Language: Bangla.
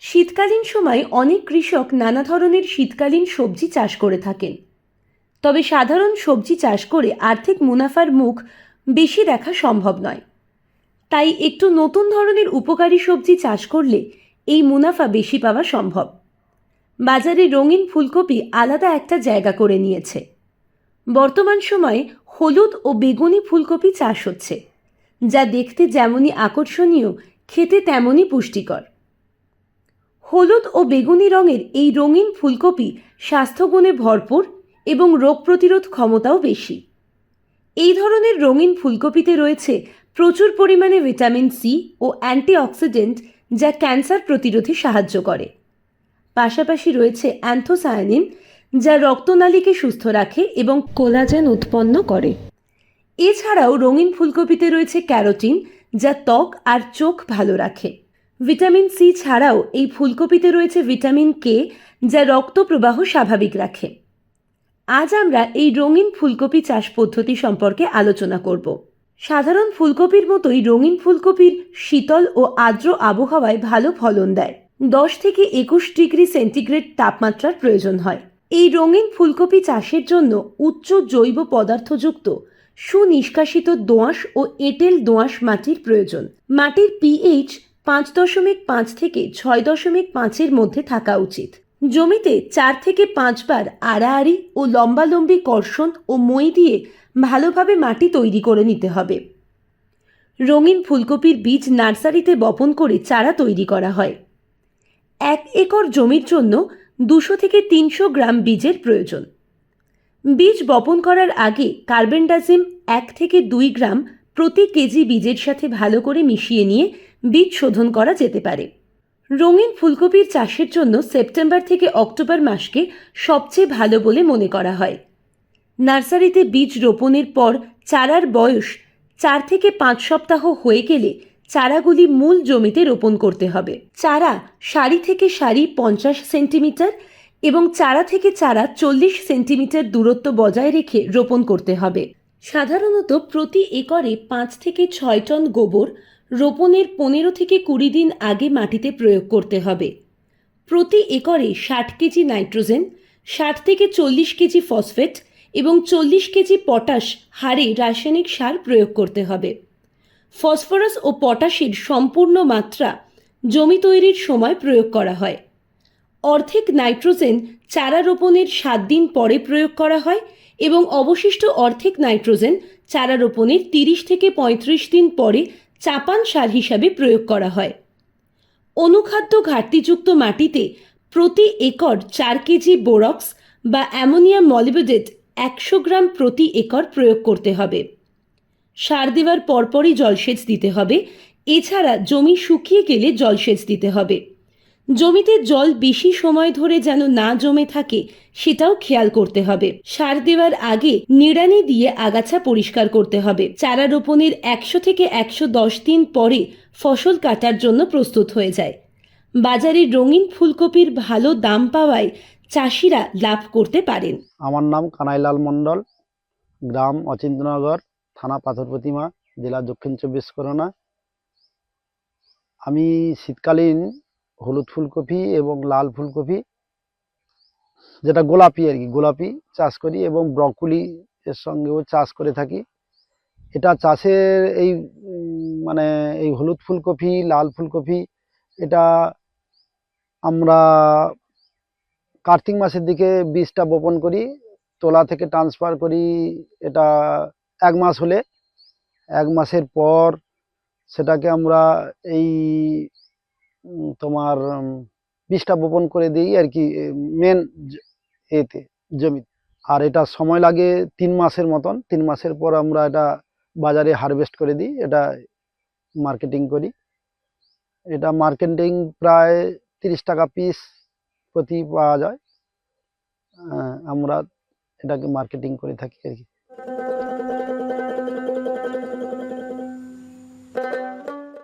শীতকালীন সময় অনেক কৃষক নানা ধরনের শীতকালীন সবজি চাষ করে থাকেন। তবে সাধারণ সবজি চাষ করে আর্থিক মুনাফার মুখ বেশি দেখা সম্ভব নয়। তাই একটু নতুন ধরনের উপকারী সবজি চাষ করলে এই মুনাফা বেশি পাওয়া সম্ভব। বাজারে রঙিন ফুলকপি আলাদা একটা জায়গা করে নিয়েছে। বর্তমান সময়ে হলুদ ও বেগুনি ফুলকপি চাষ হচ্ছে, যা দেখতে যেমনই আকর্ষণীয়, খেতে তেমনই পুষ্টিকর। হলুদ ও বেগুনি রঙের এই রঙিন ফুলকপি স্বাস্থ্যগুণে ভরপুর এবং রোগ প্রতিরোধ ক্ষমতাও বেশি। এই ধরনের রঙিন ফুলকপিতে রয়েছে প্রচুর পরিমাণে ভিটামিন সি ও অ্যান্টিঅক্সিডেন্ট যা ক্যান্সার প্রতিরোধে সাহায্য করে। পাশাপাশি রয়েছে অ্যান্থোসায়ানিন, যা রক্তনালীকে সুস্থ রাখে এবং কোলাজেন উৎপন্ন করে। এছাড়াও রঙিন ফুলকপিতে রয়েছে ক্যারোটিন, যা ত্বক আর চোখ ভালো রাখে। ভিটামিন সি ছাড়াও এই ফুলকপিতে রয়েছে ভিটামিন কে, যা রক্ত প্রবাহ স্বাভাবিক রাখে। আজ আমরা এই রঙিন ফুলকপি চাষ পদ্ধতি সম্পর্কে আলোচনা করব। সাধারণ ফুলকপির মতোই রঙিন ফুলকপির শীতল ও আর্দ্র আবহাওয়ায় ভালো ফলন দেয়। দশ থেকে একুশ ডিগ্রি সেন্টিগ্রেড তাপমাত্রার প্রয়োজন হয়। এই রঙিন ফুলকপি চাষের জন্য উচ্চ জৈব পদার্থযুক্ত, সুনিষ্কাশিত দোআঁশ ও এঁটেল দোআঁশ মাটির প্রয়োজন। মাটির পিএইচ পাঁচ দশমিক পাঁচ থেকে ছয় দশমিক পাঁচের মধ্যে থাকা উচিত। জমিতে চার থেকে পাঁচবার আড়াআড়ি ও লম্বালম্বি কর্ষণ ও মই দিয়ে ভালোভাবে মাটি তৈরি করে নিতে হবে। রঙিন ফুলকপির বীজ নার্সারিতে বপন করে চারা তৈরি করা হয়। এক একর জমির জন্য দুশো থেকে তিনশো গ্রাম বীজের প্রয়োজন। বীজ বপন করার আগে কার্বেন্ডাজিম এক থেকে দুই গ্রাম প্রতি কেজি বীজের সাথে ভালো করে মিশিয়ে নিয়ে বীজ শোধন করা যেতে পারে। রঙিন ফুলকপির চাষের জন্য সেপ্টেম্বর থেকে অক্টোবর মাসকে সবচেয়ে ভালো বলে মনে করা হয়। নার্সারিতে বীজ রোপণের পর চারার বয়স চার থেকে পাঁচ সপ্তাহ হয়ে গেলে চারাগুলি মূল জমিতে রোপণ করতে হবে। চারা সারি থেকে সারি পঞ্চাশ সেন্টিমিটার এবং চারা থেকে চারা চল্লিশ সেন্টিমিটার দূরত্ব বজায় রেখে রোপণ করতে হবে। সাধারণত প্রতি একরে পাঁচ থেকে ছয় টন গোবর রোপণের পনেরো থেকে কুড়ি দিন আগে মাটিতে প্রয়োগ করতে হবে। প্রতি একরে ষাট কেজি নাইট্রোজেন, ষাট থেকে চল্লিশ কেজি ফসফেট এবং চল্লিশ কেজি পটাশ হারে রাসায়নিক সার প্রয়োগ করতে হবে। ফসফরাস ও পটাশের সম্পূর্ণ মাত্রা জমি তৈরির সময় প্রয়োগ করা হয়। অর্ধেক নাইট্রোজেন চারা রোপণের সাত দিন পরে প্রয়োগ করা হয় এবং অবশিষ্ট অর্ধেক নাইট্রোজেন চারা রোপণের তিরিশ থেকে পঁয়ত্রিশ দিন পরে চাপান সার হিসাবে প্রয়োগ করা হয়। অনুখাদ্য ঘাটতিযুক্ত মাটিতে প্রতি একর চার কেজি বোরক্স বা অ্যামোনিয়াম মলিবেডেট একশো গ্রাম প্রতি একর প্রয়োগ করতে হবে। সার দেওয়ার পরপরই জলসেচ দিতে হবে। এছাড়া জমি শুকিয়ে গেলে জলসেচ দিতে হবে। জমিতে জল বেশি সময় ধরে যেন না জমে থাকে, সেটাও খেয়াল করতে হবে। সার দেওয়ার আগে নিড়ানি দিয়ে আগাছা পরিষ্কার করতে হবে। চারা রোপণের একশো থেকে একশো দশ দিন পরে ফসল কাটার জন্য প্রস্তুত হয়ে যায়। বাজারে রঙিন ফুলকপির ভালো দাম পাওয়ায় চাষিরা লাভ করতে পারেন। আমার নাম কানাইলাল মণ্ডল, গ্রাম অচিন্তনগর থানা পাথর প্রতিমা জেলা দক্ষিণ চব্বিশ পরগনা। আমি শীতকালীন হলুদ ফুলকপি এবং লাল ফুলকপি, যেটা গোলাপি আর কি, গোলাপি চাষ করি এবং ব্রকুলি এর সঙ্গেও চাষ করে থাকি। এটা চাষের এই মানে এই হলুদ ফুলকপি, লাল ফুলকপি, এটা আমরা কার্তিক মাসের দিকে বীজটা বপন করি, তোলা থেকে ট্রান্সফার করি, এটা এক মাস হলে। এক মাসের পর সেটাকে আমরা এই তোমার বীজটা বপন করে দিই আর কি মেন এতে জমি আর এটা সময় লাগে তিন মাসের মতন। তিন মাসের পর আমরা এটা বাজারে হারভেস্ট করে দিই, এটা মার্কেটিং করি। এটা মার্কেটিং প্রায় তিরিশ টাকা পিস প্রতি পাওয়া যায়। আমরা এটাকে মার্কেটিং করে থাকি আর কি।